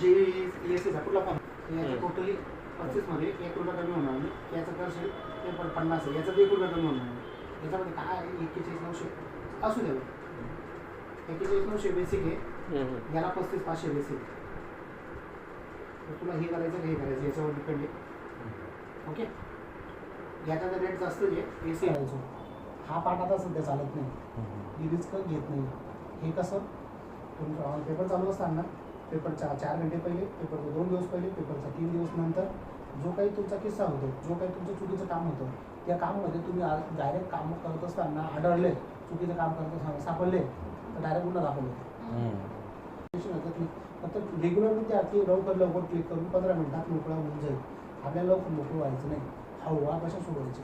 जे एस चा कुठला पण याचं. टोटली पस्तीसमध्ये एक रुपया कमी होणार नाही याचं करशील ते पण पन्नास आहे. याचं एक रुपया कमी होणार नाही याच्यामध्ये काय आहे? एक्केचाळीस नऊशे असू द्या. एक्केचाळीस नऊशे बेसिक आहे. याला पस्तीस पाचशे बेसिक तुला हे करायचं का हे करायचं याच्यावर डिपेंड आहे. ओके याचा जर रेट जास्त आहे ए सी करायचो हा पार्ट आता सध्या चालत नाही. ही रिस्क घेत नाही. हे कसं? तुमचं पेपर चालू असताना पेपरच्या चार घंटे पहिले पेपरचे दोन दिवस पहिले पेपरचा तीन दिवस नंतर जो काही तुमचा किस्सा होतो जो काही तुमचं चुकीचं काम होतं त्या काममध्ये तुम्ही डायरेक्ट काम करत असताना आढळले चुकीचं काम करत असताना सापडले तर डायरेक्ट गुन्हा नाही. फक्त रेग्युलर विद्यार्थी लवकर लवकर क्लिक करून पंधरा मिनिटात मोकळा होऊन जाईल. आपल्याला लवकर मोकळं व्हायचं नाही. हवा कशा सोडवायचे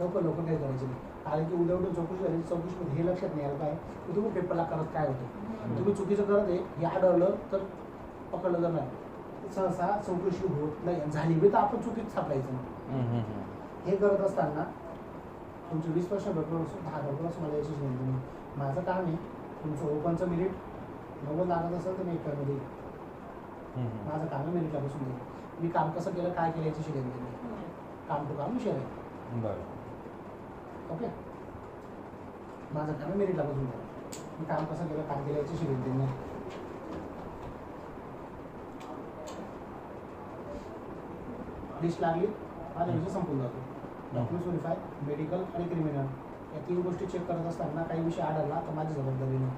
लवकर लवकर काही करायचं. नाही कारण की उद्या उद्या चौकशी झाली चौकशीमध्ये हे लक्षात नाही आलं काय की तुम्ही पेपरला करत काय होतं? तुम्ही चुकीचं करत आहे हे आढळलं तर पकडलं जाणार सहसा चौकशी होत नाही झाली बी तर आपण चुकीत सापडायचं नाही. हे करत असताना तुमचे वीस वर्ष भरपूर असो दहा भरपूर असो मला याची नाही माझं काम आहे तुमचं ओपनचं मिनिट नव्वद लागत असेल तर मी येईल. माझं काम आहे मेरिटला बसून देईल मी काम कसं केलं काय केलं याची शिकवली नाही. काम टू काम विषय आहे. बरं. ओके? माझं काम मेरिटला बसून द्या मी काम कसं केलं काय केलं याची शिकवली त्यांनी लिस्ट लागली हा विषय संपून जातो. डॉक्युमेंट्स व्हेरीफाय मेडिकल आणि क्रिमिनल या तीन गोष्टी चेक करत असताना काही विषय आढळला तर माझी जबाबदारी नाही.